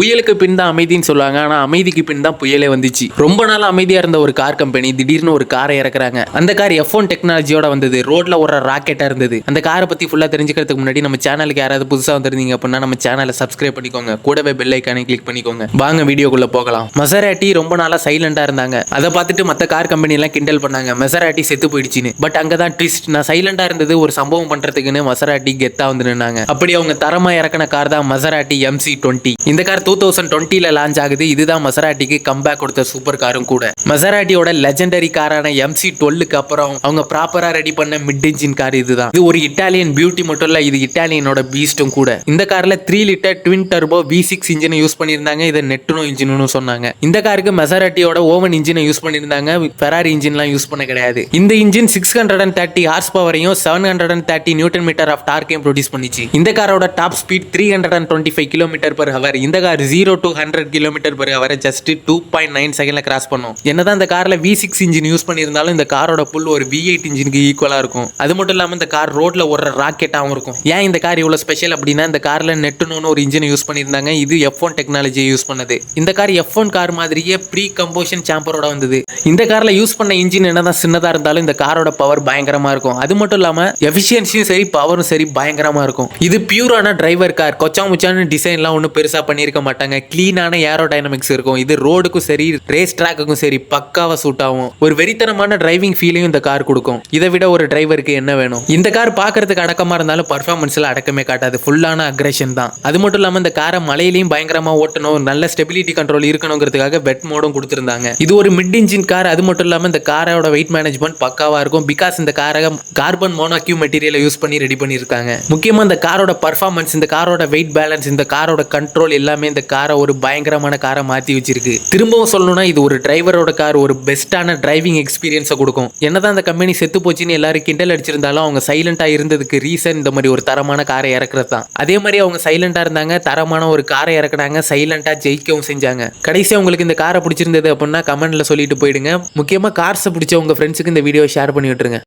புயலுக்கு பின் தான் அமைதின்னு சொல்லுவாங்க. ஆனா அமைதிக்கு பின் தான் புயலே வந்துச்சு. ரொம்ப நாள் அமைதியா இருந்த ஒரு கார் கம்பெனி திடீர்னு ஒரு காரை இறக்குறாங்க. அந்த கார் எஃப் ஒன் டெக்னாலஜியோட வந்தது. ரோட்ல ஒரு ராக்கெட்டா இருந்தது. அந்த காரை பத்தி ஃபுல்லா தெரிஞ்சுக்கிறதுக்கு முன்னாடி நம்ம சேனலுக்கு யாராவது புதுசா வந்திருந்தீங்க அப்படின்னா நம்ம சேனலை சப்ஸ்கிரைப் பண்ணிக்கோங்க. கூடவே பெல் ஐக்கானை கிளிக் பண்ணிக்கோங்க. வாங்க வீடியோக்குள்ள போகலாம். மசராட்டி ரொம்ப நாளா சைலண்டா இருந்தாங்க. அதை பார்த்துட்டு மத்த கார் கம்பெனி எல்லாம் கிண்டல் பண்ணாங்க. மெசராட்டி செத்து போயிடுச்சுன்னு. பட் அங்கதான் ட்விஸ்ட் நான் சைலண்டா இருந்தது ஒரு சம்பவம் பண்றதுக்குன்னு மசராட்டி கெத்தா வந்து நின்னாங்க. அப்படி அவங்க தரமா இறக்கின கார் தான் மசராட்டி எம்சி டுவெண்ட்டி இந்த கார் டூ தௌசண்ட் டுவெண்ட்டியில் லான்ச் ஆகுது. இதுதான் மசராட்டிக்கு கம்பேக் கொடுத்த சூப்பர் காரும் கூட. மசராட்டியோட லெஜெண்டரி காரான எம்சி டுவெல்லுக்கு அப்புறம் அவங்க ப்ராப்பராக ரெடி பண்ண மிட் இன்ஜின் கார் இதுதான். இது ஒரு இட்டாலியன் பியூட்டி மட்டும் இல்லை இது இட்டாலியனோட பீஸ்டும் கூட. இந்த காரில் three litre twin turbo V six இன்ஜினை யூஸ் பண்ணியிருந்தாங்க. இதை நெட்டுனோ இன்ஜின்னு சொன்னாங்க. இந்த காருக்கு மெசராட்டியோட ஓவன் இன்ஜினை யூஸ் பண்ணியிருந்தாங்க. ஃபெராரி இன்ஜின்லாம் யூஸ் பண்ண கிடையாது. இந்த engine six hundred and thirty horse பவரையும் seven hundred and thirty newton metre of டார்க்கையும் produce பண்ணிச்சு. இந்த காரோட top speed three hundred and twenty five kilometre per hour இந்த car zero to hundred kilometre per அவரை just two point nine செகண்ட்ல cross பண்ணும். என்னதான் இந்த கார்ல வி சிக்ஸ் இன்ஜின் யூஸ் பண்ணியிருந்தாலும் இந்த காரோட புல் ஒரு வி எயிட் இன்ஜினுக்கு ஈக்குவலா இருக்கும். அது மட்டும் இல்லாம இந்த கார் ரோட்ல ஒரு ராக்கெட்டாகவும் இருக்கும். ஏன் இந்த கார் இவ்வளவு ஸ்பெஷல் அப்படின்னா இந்த கார்ல நெட்டுனோன்னு ஒரு இன்ஜின் யூஸ் பண்ணியிருந்தாங்க. இது எஃப் ஒன் டெக்னாலஜியை யூஸ் பண்ணது. இந்த கார் எஃப் ஒன் கார் மாதிரியே ப்ரீ கம்போஷன் சாம்பரோட வந்தது. இந்த கார்ல யூஸ் பண்ண இன்ஜின் என்னதான் சின்னதா இருந்தாலும் இந்த காரோட பவர் பயங்கரமா இருக்கும். அது மட்டும் இல்லாம எஃபிஷியன்சியும் சரி பவரும் சரி பயங்கரமா இருக்கும். இது பியூரான டிரைவர் கார் கொச்சா முச்சான டிசைன்லாம் ஒன்றும் பெருசாக பண்ணியிருக்க மாட்டாங்க. கிளீனான ஏரோ டைனமிக்ஸ் இருக்கும். இது ரோடுக்கும் சரி ரேஸ் ட்ராக்குக்கும் சரி பக்காவாக சூட் ஆகும். ஒரு வெறித்தனமான டிரைவிங் ஃபீலையும் இந்த கார் கொடுக்கும். இதை விட ஒரு டிரைவருக்கு என்ன வேணும்? இந்த கார் பார்க்கறதுக்கு அடக்கமாக இருந்தாலும் பர்ஃபார்மன்ஸில் அடக்கமே காட்டாது. ஃபுல்லான அக்ரஷன் தான். அது மட்டும் இல்லாமல் இந்த காரை மலையிலையும் பயங்கரமாக ஓட்டணும் நல்ல ஸ்டெபிலிட்டி கண்ட்ரோல் இருக்கணுங்கிறதுக்காக வெட் மோடும் கொடுத்துருந்தாங்க. இது ஒரு மிட் இன்ஜின் கார் அது மட்டும் இல்லாமல் இந்த காரோட வெயிட் மேனேஜ்மெண்ட் பக்காவாக இருக்கும். பிகாஸ் இந்த காரை கார்பன் மோனோக்யூ மெட்டீரியலை யூஸ் பண்ணி ரெடி பண்ணியிருக்காங்க முக்கியமாக இந்த காரோட பர்ஃபார்மன்ஸ் இந்த காரோட வெயிட் பேலன்ஸ் இந்த காரோட கண்ட்ரோல் எல்லாமே இந்த காரை ஒரு பயங்கரமான காரை மாற்றி வச்சிருக்கு. திரும்பவும் சொல்லணும்னா இது ஒரு டிரைவரோட கார் ஒரு பெஸ்ட்டான டிரைவிங் எக்ஸ்பீரியன்ஸை கொடுக்கும். என்னதான் அந்த கம்பெனி செத்து போச்சுன்னு எல்லாரும் கிண்டல் அடிச்சிருந்தாலும் அவங்க சைலண்டாக இருந்ததுக்கு ரீசன் இந்த மாதிரி ஒரு தரமான காரை இறக்குறது தான். அதே மாதிரி அவங்க சைலண்டாக இருந்தாங்க தரமான ஒரு காரை இறக்குனாங்க சைலண்டாக ஜெயிக்கவும் செஞ்சாங்க. கடைசியாக உங்களுக்கு இந்த காரை பிடிச்சிருந்தது அப்படின்னா கமெண்ட்ல சொல்லிட்டு போயிடுங்க. முக்கியமாக கார்ஸை பிடிச்ச உங்க ஃப்ரெண்ட்ஸுக்கு இந்த வீடியோ ஷேர் பண்ணி விட்டுருங்க.